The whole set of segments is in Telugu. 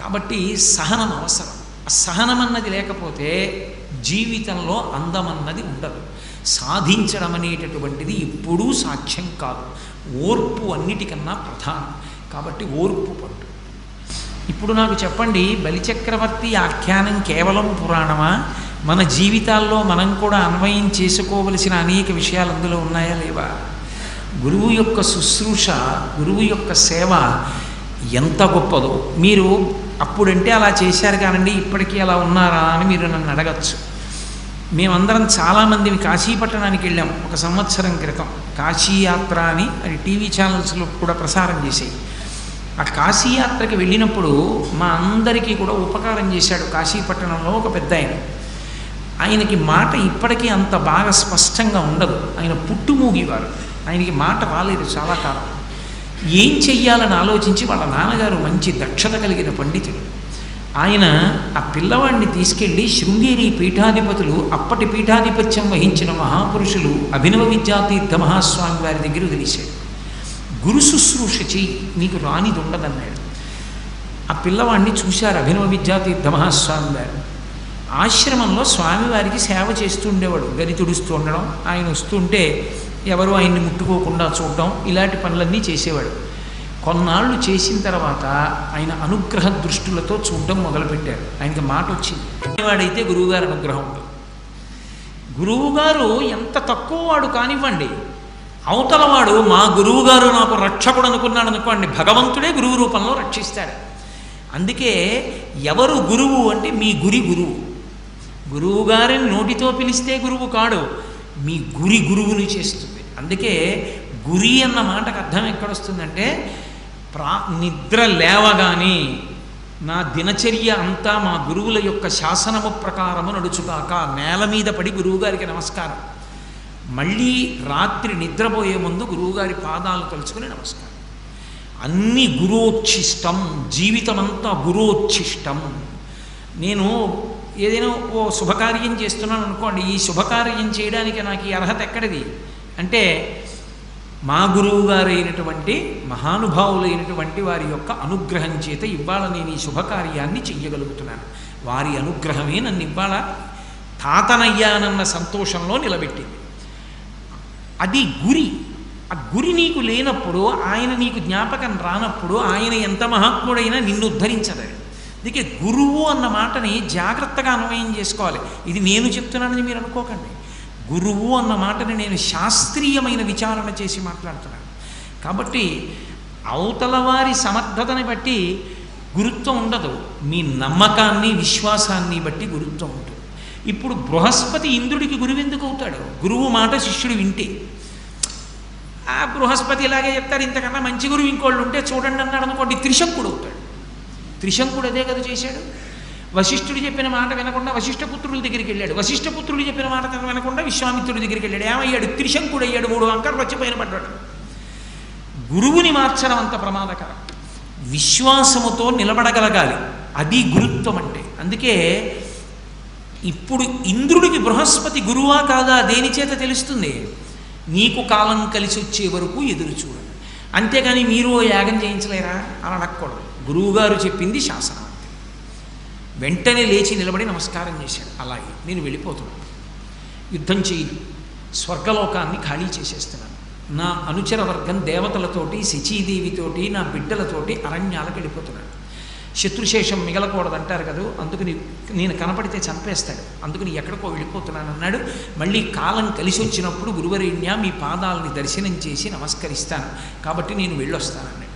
కాబట్టి సహనం అవసరం. ఆ సహనం అన్నది లేకపోతే జీవితంలో అందమన్నది ఉండదు. సాధించడం అనేటటువంటిది ఎప్పుడూ సాక్ష్యం కాదు. ఓర్పు అన్నిటికన్నా ప్రధానం. కాబట్టి ఓర్పు పట్టు. ఇప్పుడు నాకు చెప్పండి బలిచక్రవర్తి ఆఖ్యానం కేవలం పురాణమా? మన జీవితాల్లో మనం కూడా అన్వయం చేసుకోవలసిన అనేక విషయాలు అందులో ఉన్నాయా లేవా? గురువు యొక్క శుశ్రూష గురువు యొక్క సేవ ఎంత గొప్పదో. మీరు అప్పుడంటే అలా చేశారు కానండి ఇప్పటికీ అలా ఉన్నారా అని మీరు నన్ను అడగచ్చు. మేమందరం చాలామంది కాశీపట్టణానికి వెళ్ళాం ఒక సంవత్సరం క్రితం. కాశీయాత్ర అని అది టీవీ ఛానల్స్లో కూడా ప్రసారం చేసాయి ఆ కాశీయాత్రకి వెళ్ళినప్పుడు మా అందరికీ కూడా ఉపకారం చేశాడు కాశీపట్టణంలో ఒక పెద్ద ఆయన. ఆయనకి మాట ఇప్పటికీ అంత బాగా స్పష్టంగా ఉండదు. ఆయన పుట్టుమూగివారు. ఆయనకి మాట రాలేదు చాలా కాలం. ఏం చెయ్యాలని ఆలోచించి వాళ్ళ నాన్నగారు మంచి దక్షత కలిగిన పండితుడు. ఆయన ఆ పిల్లవాడిని తీసుకెళ్ళి శృంగేరి పీఠాధిపతులు అప్పటి పీఠాధిపత్యం వహించిన మహాపురుషులు అభినవ విద్యాతీర్థ మహాస్వామి వారి దగ్గర వదిలేశాడు. గురు శుశ్రూష చెయ్యి నీకు రానిది ఉండదన్నాడు. ఆ పిల్లవాడిని చూశారు అభినవ విద్యాతీర్థ మహాస్వామి వారు. ఆశ్రమంలో స్వామివారికి సేవ చేస్తూ ఉండేవాడు. గది తుడుస్తూ ఉండడం ఆయన వస్తుంటే ఎవరు ఆయన్ని ముట్టుకోకుండా చూడడం ఇలాంటి పనులన్నీ చేసేవాడు. కొన్నాళ్ళు చేసిన తర్వాత ఆయన అనుగ్రహ దృష్టులతో చూడడం మొదలుపెట్టారు. ఆయనకి మాట వచ్చింది. వాడైతే గురువుగారు అనుగ్రహం ఉంటుంది గురువుగారు ఎంత తక్కువ వాడు కానివ్వండి అవతలవాడు మా గురువుగారు నాకు రక్షకుడు అనుకున్నాడు అనుకోండి భగవంతుడే గురువు రూపంలో రక్షిస్తాడు. అందుకే ఎవరు గురువు అంటే మీ గురి గురువు. గురువు గారిని నోటితో పిలిస్తే గురువు కాడు. మీ గురి గురువుని చేస్తుంది. అందుకే గురి అన్న మాటకు అర్థం ఎక్కడొస్తుందంటే ప్రా నిద్ర లేవగానే నా దినచర్య అంతా మా గురువుల యొక్క శాసనము ప్రకారము నడుచుకాక నేల మీద పడి గురువుగారికి నమస్కారం. మళ్ళీ రాత్రి నిద్రపోయే ముందు గురువుగారి పాదాలు తలుచుకుని నమస్కారం. అన్ని గురోచ్ఛిష్టం జీవితమంతా గురోచ్ఛిష్టం. నేను ఏదైనా ఓ శుభకార్యం చేస్తున్నాను అనుకోండి ఈ శుభకార్యం చేయడానికి నాకు ఈ అర్హత ఎక్కడిది? అంటే మా గురువు గారైనటువంటి మహానుభావులైనటువంటి వారి యొక్క అనుగ్రహం చేత ఇవాళ నేను ఈ శుభకార్యాన్ని చెయ్యగలుగుతున్నాను. వారి అనుగ్రహమే నన్ను ఇవాళ తాతనయ్యానన్న సంతోషంలో నిలబెట్టింది. అది గురి. ఆ గురి నీకు లేనప్పుడు ఆయన నీకు జ్ఞాపకం రానప్పుడు ఆయన ఎంత మహాత్ముడైనా నిన్ను ఉద్ధరించదు అందుకే గురువు అన్న మాటని జాగ్రత్తగా అన్వయం చేసుకోవాలి. ఇది నేను చెప్తున్నానని మీరు అనుకోకండి. గురువు అన్న మాటని నేను శాస్త్రీయమైన విచారణ చేసి మాట్లాడుతున్నాను. కాబట్టి అవతల వారి సమర్థతని బట్టి గురుత్వం ఉండదు. మీ నమ్మకాన్ని విశ్వాసాన్ని బట్టి గురుత్వం ఉంటుంది. ఇప్పుడు బృహస్పతి ఇంద్రుడికి గురువు ఎందుకు అవుతాడు? గురువు మాట శిష్యుడు వింటే. ఆ బృహస్పతి ఇలాగే చెప్తారు ఇంతకన్నా మంచి గురువు ఇంకోళ్ళు ఉంటే చూడండి అన్నాడు అనుకోండి త్రిశంకుడు అవుతాడు. త్రిశంకుడు అదే కదా చేశాడు. వశిష్ఠుడు చెప్పిన మాట వినకుండా వశిష్ఠపుత్రుల దగ్గరికి వెళ్ళాడు. వశిష్ఠపుత్రుడు చెప్పిన మాట వినకుండా విశ్వామిత్రుడి దగ్గరికి వెళ్ళాడు. ఏమయ్యాడు? త్రిశంకుడు అయ్యాడు. మూడు అంకర్లు వచ్చి పైన పడ్డాడు. గురువుని మార్చడం అంత ప్రమాదకరం. విశ్వాసముతో నిలబడగలగాలి. అది గురుత్వం అంటే. అందుకే ఇప్పుడు ఇంద్రుడికి బృహస్పతి గురువా కాదా? దేని చేత తెలుస్తుంది? నీకు కాలం కలిసి వచ్చే వరకు ఎదురు చూడు. అంతేగాని మీరు ఓ యాగం చేయించలేరా అని అడగకూడదు. గురువుగారు చెప్పింది శాసనం. అంతే వెంటనే లేచి నిలబడి నమస్కారం చేశాడు. అలాగే నేను వెళ్ళిపోతున్నాను. యుద్ధం చేయను స్వర్గలోకాన్ని ఖాళీ చేసేస్తున్నాను. నా అనుచర వర్గం దేవతలతోటి శచీదేవితోటి నా బిడ్డలతోటి అరణ్యాలకు వెళ్ళిపోతున్నాను. శత్రుశేషం మిగలకూడదంటారు కదా? అందుకని నేను కనపడితే చంపేస్తాడు. అందుకని ఎక్కడికో వెళ్ళిపోతున్నాను అన్నాడు. మళ్ళీ కాలం కలిసి వచ్చినప్పుడు గురువరేణ్య మీ పాదాలని దర్శనం చేసి నమస్కరిస్తాను. కాబట్టి నేను వెళ్ళొస్తానన్నాడు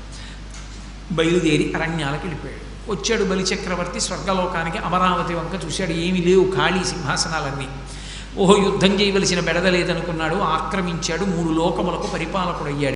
బయలుదేరి అరణ్యాలకు వెళ్ళిపోయాడు. వచ్చాడు బలిచక్రవర్తి స్వర్గలోకానికి అమరావతి వంక చూశాడు. ఏమీ లేవు ఖాళీ సింహాసనాలన్నీ. ఓహో యుద్ధం చేయవలసిన బెడద లేదనుకున్నాడు. ఆక్రమించాడు. మూడు లోకములకు పరిపాలకుడయ్యాడు.